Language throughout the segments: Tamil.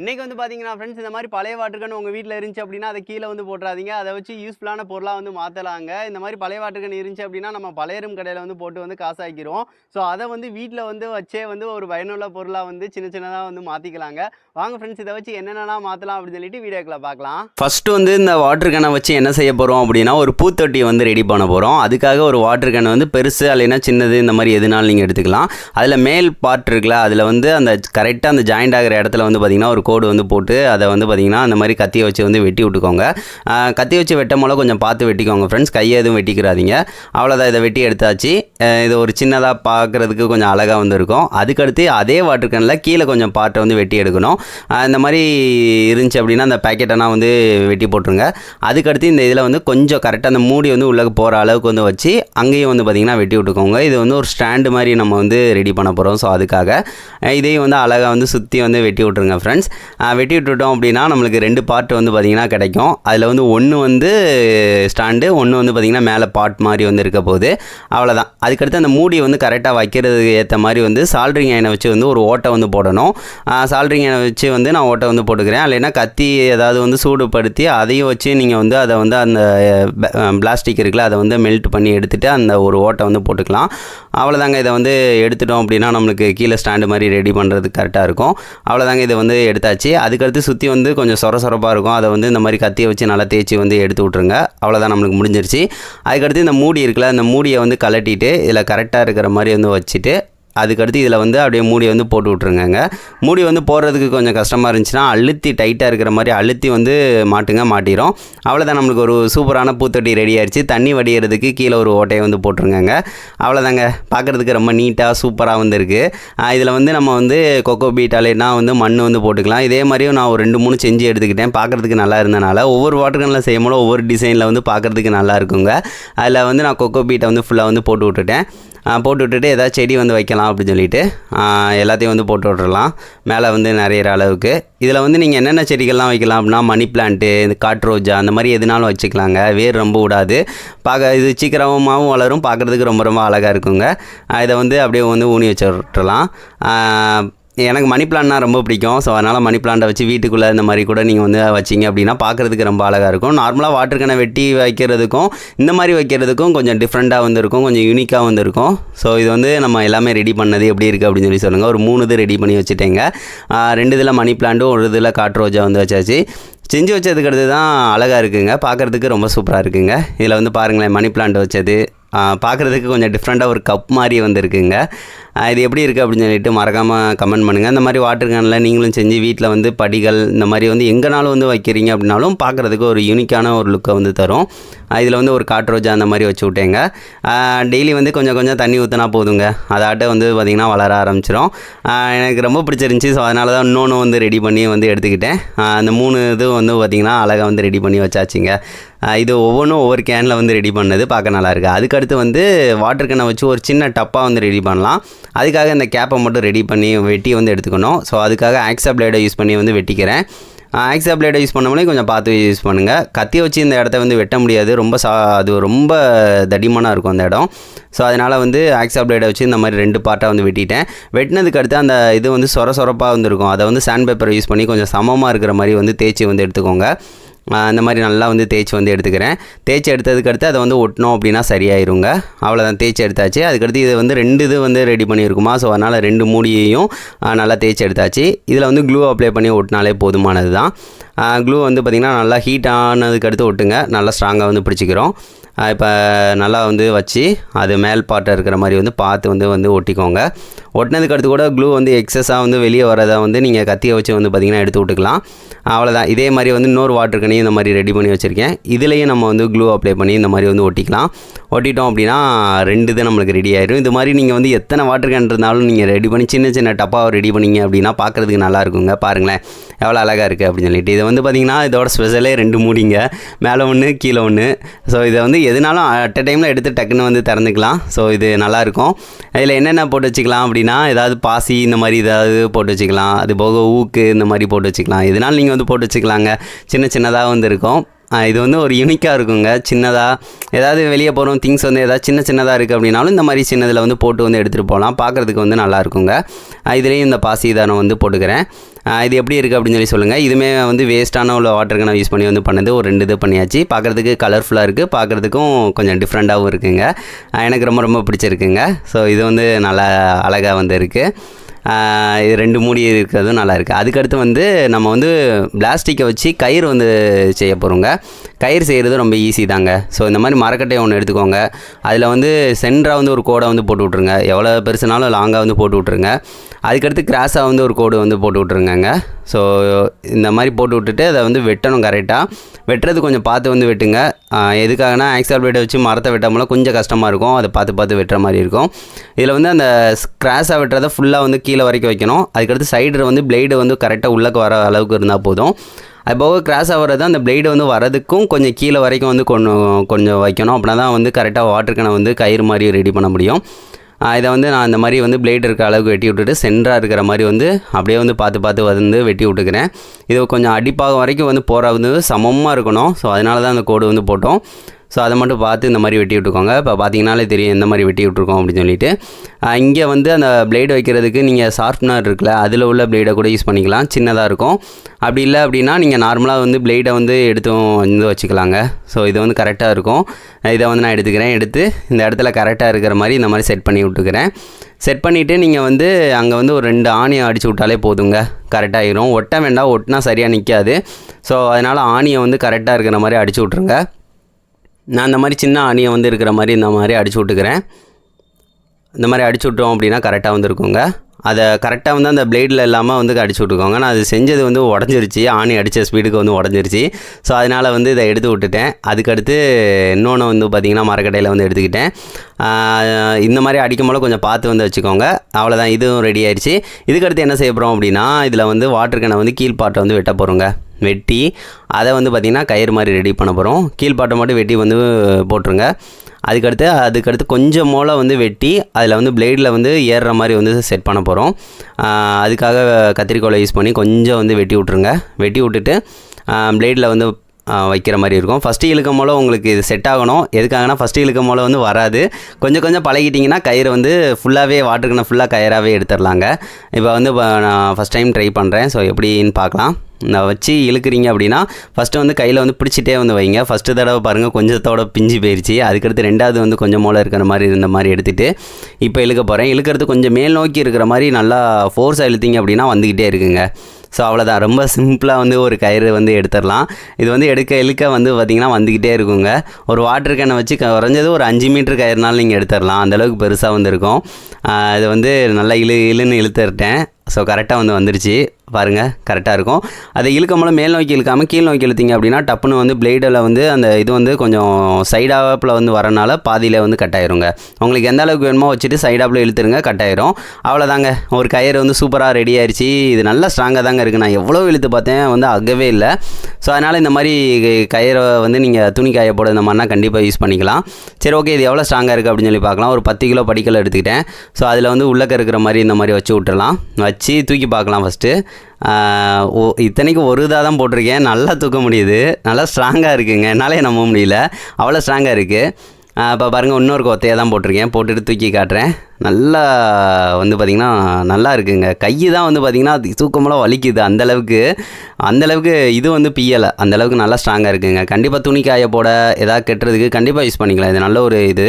இன்றைக்கி வந்து பார்த்தீங்கன்னா ஃப்ரெண்ட்ஸ் இந்த மாதிரி பழைய வாட்டர்கன் உங்கள் வீட்டில் இருந்துச்சு அப்படின்னா அதை கீழே வந்து போட்டுறாதீங்க. அதை வச்சு யூஸ்ஃபுல்லான பொருளாக வந்து மாற்றலாங்க இந்த மாதிரி பழைய வாட்டர்கன் இருந்துச்சு அப்படின்னா நம்ம பழையரும் கடையில் வந்து போட்டு வந்து காசாக்கிறோம் ஸோ அதை வந்து வீட்டில் வந்து வச்சே வந்து ஒரு பயனுள்ள பொருளாக வந்து சின்ன சின்னதாக வந்து மாற்றிக்கலாங்க வாங்க ஃப்ரெண்ட்ஸ் இதை வச்சு என்னென்னலாம் மாற்றலாம் அப்படின்னு சொல்லிட்டு வீடியோக்களை பார்க்கலாம். ஃபஸ்ட்டு வந்து இந்த வாட்டர் கேனை வச்சு என்ன செய்ய போகிறோம் அப்படின்னா ஒரு பூத்தொட்டி வந்து ரெடி பண்ண போகிறோம் அதுக்காக ஒரு வாட்டர் கேன் வந்து பெருசு இல்லைன்னா சின்னது இந்த மாதிரி எதுனாலும் நீங்கள் எடுத்துக்கலாம். அதில் மேல் பார்ட் இருக்குல்ல அதில் வந்து அந்த கரெக்டாக அந்த ஜாயிண்ட் ஆகிற இடத்துல வந்து பார்த்திங்கன்னா ஒரு கோடு வந்து போட்டு அதை வந்து பார்த்திங்கன்னா அந்த மாதிரி கத்தியை வச்சு வந்து வெட்டி விட்டுக்கோங்க. கத்தி வச்சு வெட்டும் போல கொஞ்சம் பார்த்து வெட்டிக்கோங்க ஃப்ரெண்ட்ஸ் கையை எதுவும் வெட்டிக்கிறாதீங்க. அவ்வளோதான் இதை வெட்டி எடுத்தாச்சு. இது ஒரு சின்னதாக பார்க்குறதுக்கு கொஞ்சம் அழகாக வந்து இருக்கும். அதுக்கடுத்து அதே வாட்டர் கேனில் கீழே கொஞ்சம் பார்ட்டை வந்து வெட்டி எடுக்கணும். இந்த மாதிரி இருந்துச்சு அப்படின்னா அந்த பேக்கெட்டெல்லாம் வந்து வெட்டி போட்டுருங்க. அதுக்கடுத்து இந்த இதில் வந்து கொஞ்சம் கரெக்டாக அந்த மூடி வந்து உள்ளே போகிற அளவுக்கு வந்து வச்சு அங்கேயும் வந்து பார்த்திங்கன்னா வெட்டி விட்டுக்கோங்க. இது வந்து ஒரு ஸ்டாண்டு மாதிரி நம்ம வந்து ரெடி பண்ண போகிறோம் ஸோ அதுக்காக இதையும் வந்து அழகாக வந்து சுற்றி வந்து வெட்டி விட்ருங்க ஃப்ரெண்ட்ஸ் வெட்டி விட்டுட்டோம் அப்படின்னா நம்மளுக்கு ரெண்டு பார்ட் வந்து பார்த்திங்கன்னா கிடைக்கும். அதில் வந்து ஒன்று வந்து ஸ்டாண்டு ஒன்று வந்து பார்த்திங்கன்னா மேலே பார்ட் மாதிரி வந்து இருக்க போகுது. அவ்வளோதான் அதுக்கடுத்து அந்த மூடி வந்து கரெக்டாக வைக்கிறதுக்கு ஏற்ற மாதிரி வந்து சால்ட்ரிங் ஐனை வச்சு வந்து ஒரு ஓட்டை வந்து போடணும். சால்ட்ரிங் ஐனை வச்சு வந்து நான் ஓட்டை வந்து போட்டுக்கிறேன். இல்லைன்னா கத்தி ஏதாவது வந்து சூடுபடுத்தி அதையும் வச்சு நீங்கள் வந்து அதை வந்து அந்த பிளாஸ்டிக் இருக்குல்ல அதை வந்து மெல்ட் பண்ணி எடுத்துகிட்டு அந்த ஒரு ஓட்டை வந்து போட்டுக்கலாம். அவ்வளோதாங்க இதை வந்து எடுத்துட்டோம் அப்படின்னா நம்மளுக்கு கீழே ஸ்டாண்டு மாதிரி ரெடி பண்ணுறதுக்கு கரெக்டாக இருக்கும். அவ்வளோதாங்க இதை வந்து எடுத்தாச்சு. அதுக்கடுத்து சுற்றி வந்து கொஞ்சம் சொர சொரப்பாக இருக்கும். அதை வந்து இந்த மாதிரி கத்தியை வச்சு நல்லா தேய்ச்சி வந்து எடுத்து விட்ருங்க அவ்வளோதான் நம்மளுக்கு முடிஞ்சிருச்சு. அதுக்கடுத்து இந்த மூடி இருக்குல்ல அந்த மூடியை வந்து கலட்டிட்டு இதில் கரெக்டாக இருக்கிற மாதிரி வந்து வச்சுட்டு அதுக்கடுத்து இதில் வந்து அப்படியே மூடி வந்து போட்டு விட்ருங்கங்க மூடி வந்து போடுறதுக்கு கொஞ்சம் கஷ்டமாக இருந்துச்சுன்னா அழுத்தி டைட்டாக இருக்கிற மாதிரி அழுத்தி வந்து மாட்டுங்க மாட்டிடும் அவ்வளோதான் நம்மளுக்கு ஒரு சூப்பரான பூத்தொட்டி ரெடி ஆயிடுச்சு தண்ணி வடிகிறதுக்கு கீழே ஒரு ஓட்டையை வந்து போட்டுருங்கங்க. அவ்வளோதாங்க பார்க்குறதுக்கு ரொம்ப நீட்டாக சூப்பராக வந்துருக்கு இதில் வந்து நம்ம வந்து கொக்கோ பீட்டாலேனா வந்து மண் வந்து போட்டுக்கலாம். இதே மாதிரியும் நான் ஒரு ரெண்டு மூணு செஞ்சு எடுத்துக்கிட்டேன். பார்க்குறதுக்கு நல்லா இருந்தனால ஒவ்வொரு வாட்டர்கனில் செய்யும்போது ஒவ்வொரு டிசைனில் வந்து பார்க்குறதுக்கு நல்லா இருக்குங்க. அதில் வந்து நான் கொக்கோ பீட்டை வந்து ஃபுல்லாக வந்து போட்டு விட்டுட்டேன். போட்டு விட்டுட்டு ஏதாவது செடி வந்து வைக்கலாம். அப்படின்னு சொல்லிட்டு எல்லாத்தையும் வந்து போட்டு விட்றலாம் மேலே வந்து நிறையிற அளவுக்கு. இதில் வந்து நீங்கள் என்னென்ன செடிகள்லாம் வைக்கலாம் அப்படின்னா மணி பிளான்ட்டு இந்த காட்டு ரோஜா அந்த மாதிரி எதுனாலும் வச்சுக்கலாங்க. வேர் ரொம்ப விடாது. பார்க்க இது சீக்கிரமாகவும் வளரும். பார்க்குறதுக்கு ரொம்ப ரொம்ப அழகாக இருக்குங்க. இதை வந்து அப்படியே வந்து ஊனி வச்சு விட்டுறலாம் எனக்கு மணி பிளான்னா ரொம்ப பிடிக்கும். ஸோ அதனால் மணி பிளான்ட்டை வச்சு வீட்டுக்குள்ளே இந்த மாதிரி கூட நீங்கள் வந்து வச்சிங்க அப்படின்னா பார்க்குறதுக்கு ரொம்ப அழகாக இருக்கும். நார்மலாக வாட்டர் கனை வெட்டி வைக்கிறதுக்கும் இந்த மாதிரி வைக்கிறதுக்கும் கொஞ்சம் டிஃப்ரெண்ட்டாக வந்துருக்கும். கொஞ்சம் யூனிக்காக வந்துருக்கும். ஸோ இது வந்து நம்ம எல்லாமே ரெடி பண்ணது எப்படி இருக்குது அப்படின்னு சொல்லி சொல்லுங்கள் ஒரு மூணு இது ரெடி பண்ணி வச்சுட்டேங்க. ரெண்டு இதில் மணி பிளான்ட்டும் ஒரு இதில் காட்ரோஜா வந்து வச்சாச்சு. செஞ்சு வச்சதுக்கு அடுத்து தான் அழகாக இருக்குங்க. பார்க்குறதுக்கு ரொம்ப சூப்பராக இருக்குங்க. இதில் வந்து பாருங்களேன் மணி பிளான்ட் வச்சது. பார்க்குறதுக்கு கொஞ்சம் டிஃப்ரெண்ட்டாக ஒரு கப் மாதிரி வந்துருக்குங்க. இது எப்படி இருக்குது அப்படின்னு சொல்லிட்டு மறக்காமல் கமெண்ட் பண்ணுங்கள் இந்த மாதிரி வாட்டர் கேனில் நீங்களும் செஞ்சு வீட்டில் வந்து படிகள் இந்த மாதிரி வந்து எங்கேனாலும் வந்து வைக்கிறீங்க அப்படின்னாலும் பார்க்குறதுக்கு ஒரு யூனிக்கான ஒரு லுக்கை வந்து தரும். இதில் வந்து ஒரு காட்ரோஜா அந்த மாதிரி வச்சு விட்டேங்க. டெய்லி வந்து கொஞ்சம் கொஞ்சம் தண்ணி ஊற்றினா போதுங்க. அதாட்ட வந்து பார்த்திங்கன்னா வளர ஆரம்பிச்சிடும் எனக்கு ரொம்ப பிடிச்சிருந்துச்சி. ஸோ அதனால தான் இன்னொன்று வந்து ரெடி பண்ணி வந்து எடுத்துக்கிட்டேன். அந்த மூணு இது வந்து பார்த்திங்கன்னா அழகாக வந்து ரெடி பண்ணி வச்சாச்சுங்க. இது ஒவ்வொன்றும் ஒவ்வொரு கேனில் வந்து ரெடி பண்ணது பார்க்க நல்லா இருக்குது அதுக்கடுத்து வந்து வாட்டர் கேனை வச்சு ஒரு சின்ன டப்பாக வந்து ரெடி பண்ணலாம். அதுக்காக இந்த கேப்பை மட்டும் ரெடி பண்ணி வெட்டி வந்து எடுத்துக்கணும். ஸோ அதுக்காக ஆக்ஸா பிளேடை யூஸ் பண்ணி வந்து வெட்டிக்கிறேன். ஆக்ஸா பிளேடை யூஸ் பண்ணோம்னே கொஞ்சம் பார்த்து யூஸ் பண்ணுங்கள் கத்தியை வச்சு இந்த இடத்த வந்து வெட்ட முடியாது. ரொம்ப சா அது ரொம்ப தடிமனாக இருக்கும் அந்த இடம். ஸோ அதனால் வந்து ஆக்ஸா பிளேடை வச்சு இந்த மாதிரி ரெண்டு பார்ட்டாக வந்து வெட்டிட்டேன். வெட்டினதுக்கு அடுத்து அந்த இது வந்து சொர சொரப்பாக வந்துருக்கும். அதை வந்து சாண்ட் பேப்பரை யூஸ் பண்ணி கொஞ்சம் சமமாக இருக்கிற மாதிரி வந்து தேய்ச்சி வந்து எடுத்துக்கோங்க. இந்த மாதிரி நல்லா வந்து தேய்ச்சி வந்து எடுத்துக்கிறேன். தேய்ச்சி எடுத்ததுக்கு அடுத்து அதை வந்து ஒட்டினோம் அப்படின்னா சரியாயிருங்க. அவ்வளோதான் தேய்ச்சி எடுத்தாச்சு. அதுக்கடுத்து இது வந்து ரெண்டு இது வந்து ரெடி பண்ணியிருக்குமா? ஸோ அதனால் ரெண்டு மூடியையும் நல்லா தேய்ச்சி எடுத்தாச்சு. இதில் வந்து க்ளூ அப்ளை பண்ணி ஒட்டினாலே போதுமானது தான் க்ளூ வந்து பார்த்திங்கன்னா நல்லா ஹீட் ஆனதுக்கு அடுத்து ஒட்டுங்க. நல்லா ஸ்ட்ராங்காக வந்து பிடிச்சிக்கிறோம். இப்போ நல்லா வந்து வச்சு அது மேல் பாட்டை இருக்கிற மாதிரி வந்து பார்த்து வந்து வந்து ஒட்டிக்கோங்க. ஒட்டினதுக்கு அடுத்து கூட க்ளூ வந்து எக்ஸஸாக வந்து வெளியே வரதை வந்து நீங்கள் கத்தியை வச்சு வந்து பார்த்திங்கன்னா எடுத்து விட்டுக்கலாம் அவ்வளோதான் இதே மாதிரி வந்து இன்னொரு வாட்டர் கனியும் இந்த மாதிரி ரெடி பண்ணி வச்சுருக்கேன். இதுலேயும் நம்ம வந்து க்ளூ அப்ளை பண்ணி இந்த மாதிரி வந்து ஒட்டிக்கலாம். ஒட்டிட்டோம் அப்படின்னா ரெண்டு இது நம்மளுக்கு ரெடி ஆயிரும். இது மாதிரி நீங்கள் வந்து எத்தனை வாட்டர் கேன் இருந்தாலும் நீங்கள் ரெடி பண்ணி சின்ன சின்ன டப்பாவை ரெடி பண்ணீங்க அப்படின்னா பார்க்குறதுக்கு நல்லா இருக்குங்க. பாருங்களேன் எவ்வளோ அழகாக இருக்குது அப்படின்னு சொல்லிட்டு. இது வந்து பார்த்திங்கன்னா இதோட ஸ்பெஷலே ரெண்டு மூடிங்க. மேலே ஒன்று கீழே ஒன்று ஸோ இதை வந்து எதுனாலும் அட் அ டைமில் எடுத்து டக்குன்னு வந்து திறந்துக்கலாம். ஸோ இது நல்லாயிருக்கும் இதில் என்னென்ன போட்டு வச்சுக்கலாம் அப்படின்னா ஏதாவது பாசி இந்த மாதிரி ஏதாவது போட்டு வச்சுக்கலாம். அது போக ஊக்கு இந்த மாதிரி போட்டு வச்சுக்கலாம். எதுனாலும் நீங்கள் வந்து போட்டு வச்சுக்கலாங்க. சின்ன சின்னதாக வந்து இருக்கும். இது வந்து ஒரு யூனிக்காக இருக்குங்க. சின்னதாக ஏதாவது வெளியே போகிறோம் திங்ஸ் வந்து ஏதாவது சின்ன சின்னதாக இருக்குது அப்படின்னாலும் இந்த மாதிரி சின்னதில் வந்து போட்டு வந்து எடுத்துகிட்டு போகலாம். பார்க்குறதுக்கு வந்து நல்லா இருக்குங்க. இதுலேயும் இந்த பாசி வந்து போட்டுக்கிறேன். இது எப்படி இருக்குது அப்படின்னு சொல்லி சொல்லுங்கள் இதுவுமே வந்து வேஸ்ட்டான உள்ள வாட்டர் கனை யூஸ் பண்ணி வந்து பண்ணது ஒரு ரெண்டு இது பண்ணியாச்சு. பார்க்குறதுக்கு கலர்ஃபுல்லாக இருக்குது பார்க்குறதுக்கும் கொஞ்சம் டிஃப்ரெண்ட்டாகவும் இருக்குங்க. எனக்கு ரொம்ப ரொம்ப பிடிச்சிருக்குங்க. ஸோ இது வந்து நல்லா அழகாக வந்து இருக்குது இது ரெண்டு மூடி இருக்கிறதும் நல்லா இருக்குது அதுக்கடுத்து வந்து நம்ம வந்து பிளாஸ்டிக்கை வச்சு கயிறு வந்து செய்ய போகிறோங்க கயிறு செய்கிறது ரொம்ப ஈஸி தாங்க. ஸோ இந்த மாதிரி மரக்கட்டையை ஒன்று எடுத்துக்கோங்க. அதில் வந்து சென்டராக வந்து ஒரு கோடை வந்து போட்டு விட்ருங்க எவ்வளோ பெருசுனாலும் லாங்காக வந்து போட்டு விட்ருங்க அதுக்கடுத்து கிராஸாக வந்து ஒரு கோடு வந்து போட்டு விட்ருங்கங்க ஸோ இந்த மாதிரி போட்டு விட்டுட்டு அதை வந்து வெட்டணும் கரெக்டாக வெட்டுறது கொஞ்சம் பார்த்து வந்து வெட்டுங்க. எதுக்காகனா ஆக்சல் பிளேடை வச்சு மரத்தை வெட்டாமலாம் கொஞ்சம் கஷ்டமாக இருக்கும். அதை பார்த்து பார்த்து வெட்டுற மாதிரி இருக்கும். இதில் வந்து அந்த கிராஸாக வெட்டுறதை ஃபுல்லாக வந்து கீழே கீழே வரைக்கும் வைக்கணும். அதுக்கடுத்து சைடில் வந்து பிளேடு வந்து கரெக்டாக உள்ளக்கு வர அளவுக்கு இருந்தால் போதும். அது போக கிராஸ் ஆகிறது அந்த பிளேடு வந்து வரதுக்கும் கொஞ்சம் கீழே வரைக்கும் வந்து கொஞ்சம் கொஞ்சம் வைக்கணும். அப்படின்னா தான் வந்து கரெக்டாக வாட்டர் கணை வந்து கயிறு மாதிரி ரெடி பண்ண முடியும். இதை வந்து நான் இந்த மாதிரி வந்து பிளேடு இருக்க அளவுக்கு வெட்டி விட்டுட்டு சென்டராக இருக்கிற மாதிரி வந்து அப்படியே வந்து பார்த்து பார்த்து வந்து வெட்டி விட்டுக்கிறேன். இது கொஞ்சம் அடிப்பாக வரைக்கும் வந்து போகிற வந்து சமமாக இருக்கணும். ஸோ அதனால தான் அந்த கோடு வந்து போட்டோம். ஸோ அதை மட்டும் பார்த்து இந்த மாதிரி வெட்டி விட்டுக்கோங்க. இப்போ பார்த்தீங்கனாலே தெரியும் எந்த மாதிரி வெட்டி விட்ருக்கோம் அப்படின்னு சொல்லிட்டு. இங்கே வந்து அந்த பிளேடு வைக்கிறதுக்கு நீங்கள் ஷார்ப்னர் இருக்குல்ல அதில் உள்ள பிளேடை கூட யூஸ் பண்ணிக்கலாம். சின்னதாக இருக்கும். அப்படி இல்லை அப்படின்னா நீங்கள் நார்மலாக வந்து பிளேடை வந்து எடுத்தும் வந்து வச்சுக்கலாங்க. ஸோ இது வந்து கரெக்டாக இருக்கும். இதை வந்து நான் எடுத்துக்கிறேன். எடுத்து இந்த இடத்துல கரெக்டாக இருக்கிற மாதிரி இந்த மாதிரி செட் பண்ணி விட்டுக்கிறேன். செட் பண்ணிவிட்டு நீங்கள் வந்து அங்கே வந்து ஒரு ரெண்டு ஆணியை அடித்து விட்டாலே போதுங்க. கரெக்டாகிடும் ஒட்ட வேண்டாம். ஒட்டினா சரியாக நிற்காது ஸோ அதனால் ஆணியை வந்து கரெக்டாக இருக்கிற மாதிரி அடிச்சு விட்ருங்க நான் இந்த மாதிரி சின்ன ஆணியை வந்து இருக்கிற மாதிரி இந்த மாதிரி அடிச்சு விட்டுக்கிறேன். இந்த மாதிரி அடிச்சு விட்டோம் அப்படின்னா கரெக்டாக வந்துருக்குங்க. அதை கரெக்டாக வந்து அந்த பிளேடில் இல்லாமல் வந்து அடிச்சு விட்டுக்கோங்க. நான் அது செஞ்சது வந்து உடஞ்சிருச்சு. ஆணி அடித்த ஸ்பீடுக்கு வந்து உடஞ்சிருச்சு. ஸோ அதனால் வந்து இதை எடுத்து விட்டுட்டேன். அதுக்கடுத்து இன்னொன்று வந்து பார்த்திங்கன்னா மரக்கடையில் வந்து எடுத்துக்கிட்டேன். இந்த மாதிரி அடிக்கும் போல கொஞ்சம் பார்த்து வந்து வச்சுக்கோங்க. அவ்வளோதான் இதுவும் ரெடி ஆயிடுச்சு இதுக்கடுத்து என்ன செய்ய போகிறோம் அப்படின்னா இதில் வந்து வாட்டர் கேனை வந்து கீழ்பாட்டை வந்து வெட்ட போகிறோங்க வெட்டி அதை வந்து பார்த்திங்கன்னா கயிறு மாதிரி ரெடி பண்ண போகிறோம் கீழ்பாட்டை மட்டும் வெட்டி வந்து போட்டுருங்க. அதுக்கடுத்து அதுக்கடுத்து கொஞ்சம் மூளை வந்து வெட்டி அதில் வந்து பிளேடில் வந்து ஏறுற மாதிரி வந்து செட் பண்ண போகிறோம் அதுக்காக கத்திரிக்கோலை யூஸ் பண்ணி கொஞ்சம் வந்து வெட்டி விட்ருங்க வெட்டி விட்டுட்டு பிளேடில் வந்து வைக்கிற மாதிரி இருக்கும். ஃபஸ்ட்டு இழுக்கும் போல உங்களுக்கு இது செட் ஆகணும். எதுக்காகனா ஃபஸ்ட்டு இழுக்கும் போல வந்து வராது. கொஞ்சம் கொஞ்சம் பழகிட்டிங்கன்னா கயிறு வந்து ஃபுல்லாகவே வாட்டருக்குன்னு ஃபுல்லாக கயிறாகவே எடுத்துடலாங்க. இப்போ வந்து நான் ஃபஸ்ட் டைம் ட்ரை பண்ணுறேன் ஸோ எப்படின்னு பார்க்கலாம். வச்சு இழுக்கிறீங்க அப்படின்னா ஃபஸ்ட்டு வந்து கையில் வந்து பிடிச்சிட்டே வந்து வைங்க. ஃபஸ்ட்டு தடவை பாருங்கள் கொஞ்சத்தோட பிஞ்சு போயிடுச்சு அதுக்கடுத்து ரெண்டாவது வந்து கொஞ்சம் மூளை இருக்கிற மாதிரி இருந்த மாதிரி எடுத்துகிட்டு இப்போ இழுக்க போகிறேன் இழுக்கிறது கொஞ்சம் மேல் நோக்கி இருக்கிற மாதிரி நல்லா ஃபோர்ஸாக இழுத்தீங்க அப்படின்னா வந்துக்கிட்டே இருக்குங்க. ஸோ அவ்வளோதான் ரொம்ப சிம்பிளாக வந்து ஒரு கயிறு வந்து எடுத்துடலாம். இது வந்து எடுக்க இழுக்க வந்து பார்த்திங்கன்னா வந்துக்கிட்டே இருக்குங்க. ஒரு வாட்டர் கேனை வச்சு குறைஞ்சது ஒரு அஞ்சு மீட்டர் கயிறுனாலும் நீங்கள் எடுத்துடலாம். அந்தளவுக்கு பெருசாக வந்துருக்கும். இது வந்து நல்லா இழு இழுன்னு இழுத்துட்டேன். ஸோ கரெக்டாக வந்து வந்துருச்சு. பாருங்கள் கரெக்டாக இருக்கும். அதை இழுக்கும் மேல் நோக்கி இழுக்காமல் கீழ் நோக்கி இழுத்திங்க அப்படின்னா டப்புன்னு வந்து பிளேடில் வந்து அந்த இது வந்து கொஞ்சம் சைடாப்பில் வந்து வரனால பாதியில் வந்து கட் ஆயிருங்க. உங்களுக்கு எந்த அளவுக்கு வேணுமோ வச்சுட்டு சைடாப்பில் இழுத்துருங்க கட் ஆயிரும். அவ்வளோதாங்க ஒரு கயிறு வந்து சூப்பராக ரெடி ஆயிடுச்சு இது நல்லா ஸ்ட்ராங்காக தாங்க இருக்குது நான் எவ்வளோ இழுத்து பார்த்தேன் வந்து அகவே இல்லை. ஸோ அதனால் இந்த மாதிரி கயிறை வந்து நீங்கள் துணி காய போட இந்த மாதிரினா கண்டிப்பாக யூஸ் பண்ணிக்கலாம். சரி ஓகே இது எவ்வளோ ஸ்ட்ராங்காக இருக்குது அப்படின்னு சொல்லி பார்க்கலாம். ஒரு பத்து கிலோ படிக்கல் எடுத்துக்கிட்டேன். ஸோ அதில் வந்து உள்ளக்க இருக்கிற மாதிரி இந்த மாதிரி வச்சு விட்டுறலாம். வச்சு தூக்கி பார்க்கலாம் ஃபஸ்ட்டு ஓ இத்தனைக்கும் ஒரு இதாக தான் போட்டிருக்கேன். நல்லா தூக்க முடியுது. நல்லா ஸ்ட்ராங்காக இருக்குங்க. என்னாலே நம்ப முடியல. அவ்வளோ ஸ்ட்ராங்காக இருக்குது இப்போ பாருங்கள் இன்னொரு கொத்தையாக தான் போட்டிருக்கேன். போட்டுட்டு தூக்கி காட்டுறேன். நல்லா வந்து பார்த்திங்கன்னா நல்லா இருக்குங்க. கை தான் வந்து பார்த்திங்கன்னா தூக்கமெல்லாம் வலிக்குது அந்தளவுக்கு அந்தளவுக்கு இது வந்து பியலை அந்தளவுக்கு நல்லா ஸ்ட்ராங்காக இருக்குங்க. கண்டிப்பாக துணி காய போட எதாவது கெட்டுறதுக்கு கண்டிப்பாக யூஸ் பண்ணிக்கலாம். இது நல்ல ஒரு இது.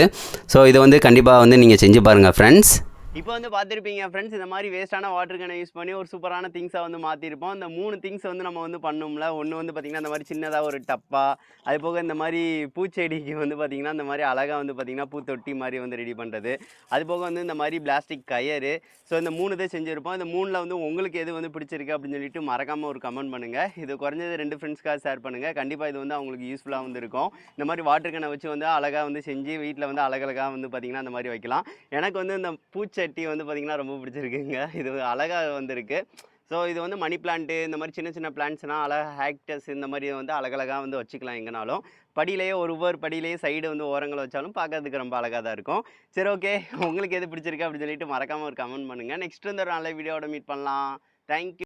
ஸோ இதை வந்து கண்டிப்பாக வந்து நீங்கள் செஞ்சு பாருங்கள் ஃப்ரெண்ட்ஸ் இப்போ வந்து பார்த்துருப்பீங்க ஃப்ரெண்ட்ஸ் இந்த மாதிரி வேஸ்ட்டான வாட்டர் கேனை யூஸ் பண்ணி ஒரு சூப்பரான திங்ஸை வந்து மாற்றிருப்போம் அந்த மூணு திங்ஸ் வந்து நம்ம வந்து பண்ணோம்ல. ஒன்று வந்து பார்த்திங்கன்னா இந்த மாதிரி சின்னதாக ஒரு டப்பா அது போக இந்த மாதிரி பூச்செடிக்கு வந்து பார்த்திங்கன்னா இந்த மாதிரி அழகாக வந்து பார்த்திங்கன்னா பூத்தொட்டி மாதிரி வந்து ரெடி பண்ணுறது அது போக வந்து இந்த மாதிரி பிளாஸ்டிக் கயரு ஸோ இந்த மூணு இதை செஞ்சுருப்போம். இந்த மூணில் வந்து உங்களுக்கு எது வந்து பிடிச்சிருக்கு அப்படின்னு சொல்லிட்டு மறக்காமல் ஒரு கமெண்ட் பண்ணுங்கள் இது குறைஞ்சது ரெண்டு ஃப்ரெண்ட்ஸ்க்காக ஷேர் பண்ணுங்கள் கண்டிப்பாக இது வந்து அவங்களுக்கு யூஸ்ஃபுல்லாக வந்து இருக்கும். இந்த மாதிரி வாட்டர் கேனை வச்சு வந்து அழகாக வந்து செஞ்சு வீட்டில் வந்து அழகழகாக வந்து பார்த்திங்கன்னா அந்த மாதிரி வைக்கலாம். எனக்கு வந்து இந்த செட்டி வந்து பார்த்திங்கன்னா ரொம்ப பிடிச்சிருக்குங்க. இது அழகாக வந்திருக்கு. ஸோ இது வந்து மணி பிளான்ட்டு இந்த மாதிரி சின்ன சின்ன பிளான்ட்ஸ்னால் அழகாக ஹேக்டஸ் இந்த மாதிரி வந்து அழகழகாக வந்து வச்சுக்கலாம் எங்கனாலும். படியிலேயே ஒரு ஒவ்வொரு படியிலேயே சைடு வந்து ஓரங்களை வச்சாலும் பார்க்கறதுக்கு ரொம்ப அழகாக தான் இருக்கும். சரி ஓகே உங்களுக்கு எது பிடிச்சிருக்கு அப்படின்னு சொல்லிட்டு மறக்காமல் ஒரு கமெண்ட் பண்ணுங்கள் நெக்ஸ்ட் வந்து ஒரு நல்ல வீடியோட மீட் பண்ணலாம். தேங்க்யூ